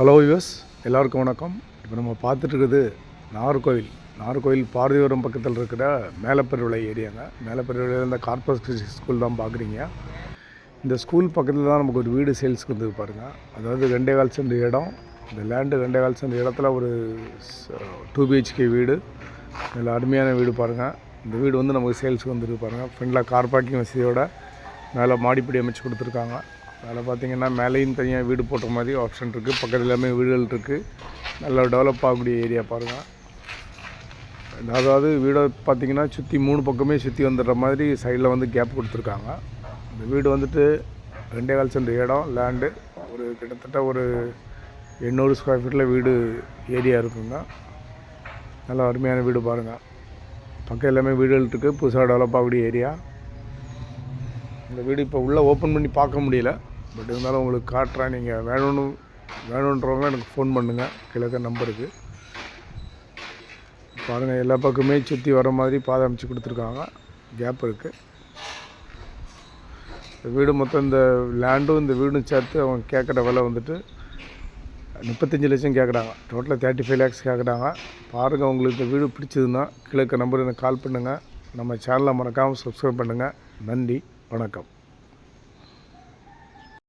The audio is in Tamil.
ஹலோ யுஎஸ் எல்லாருக்கும் வணக்கம். இப்போ நம்ம பார்த்துட்டுருக்குது நாகர்கோவில். நாகர்கோவில் பாரதிபுரம் பக்கத்தில் இருக்கிற மேலப்பெருவிளை ஏரியாங்க. மேலப்பெருவிளையில் இந்த கார்பஸ் ஸ்கூல் தான் பார்க்குறீங்க. இந்த ஸ்கூல் பக்கத்தில் தான் நமக்கு ஒரு வீடு சேல்ஸ்க்கு வந்து பாருங்க. அதாவது ரெண்டே கால் சென்ட் இடம். இந்த லேண்டு ரெண்டே கால் சென்ட் இடத்துல ஒரு டூ பிஹெச்கே வீடு. நல்ல அருமையான வீடு பாருங்கள் இந்த வீடு வந்து நமக்கு சேல்ஸுக்கு வந்துருக்கு பாருங்கள் ஃப்ரெண்டில் கார் பார்க்கிங் வசதியோட மேலே மாடிப்படி அமைச்சு கொடுத்துருக்காங்க. அதில் பார்த்தீங்கன்னா மேலேயும் தனியாக வீடு போட்ட மாதிரி ஆப்ஷன் இருக்குது பக்கத்தில் எல்லாமே வீடுகள் இருக்குது நல்லா டெவலப் ஆகக்கூடிய ஏரியா பாருங்கள் அதாவது வீடை பார்த்தீங்கன்னா சுற்றி மூணு பக்கமே சுற்றி வந்துடுற மாதிரி சைடில் வந்து கேப் கொடுத்துருக்காங்க. இந்த வீடு வந்துட்டு ரெண்டே கால் சென்ட் இடம் லேண்டு ஒரு கிட்டத்தட்ட ஒரு எண்ணூறு ஸ்கொயர் ஃபீட்டில் வீடு ஏரியா இருக்குங்க. நல்லா அருமையான வீடு பாருங்கள் பக்கம் எல்லாமே வீடுகள் இருக்குது புதுசாக டெவலப் ஆகக்கூடிய ஏரியா இந்த வீடு இப்போ உள்ளே ஓப்பன் பண்ணி பார்க்க முடியல. பட் இருந்தாலும் உங்களுக்கு காட்டுறேன். நீங்கள் வேணும்னு வேணுன்றவங்க எனக்கு ஃபோன் பண்ணுங்கள் கிழக்க நம்பருக்கு பாருங்கள் எல்லா பக்கமே சுற்றி வர மாதிரி பாதை அமைச்சு கொடுத்துருக்காங்க. கேப் இருக்குது வீடு மொத்தம் இந்த லேண்டும் இந்த வீடும் சேர்த்து அவங்க கேட்குற விலை வந்துட்டு முப்பத்தஞ்சு லட்சம் கேட்குறாங்க. டோட்டலாக தேர்ட்டி ஃபைவ் லேக்ஸ் கேட்குறாங்க. பாருங்கள் உங்களுக்கு இந்த வீடு பிடிச்சதுன்னா கிழக்க நம்பர் எனக்கு கால் பண்ணுங்கள் நம்ம சேனலை மறக்காமல் சப்ஸ்கிரைப் பண்ணுங்கள் நன்றி வணக்கம்.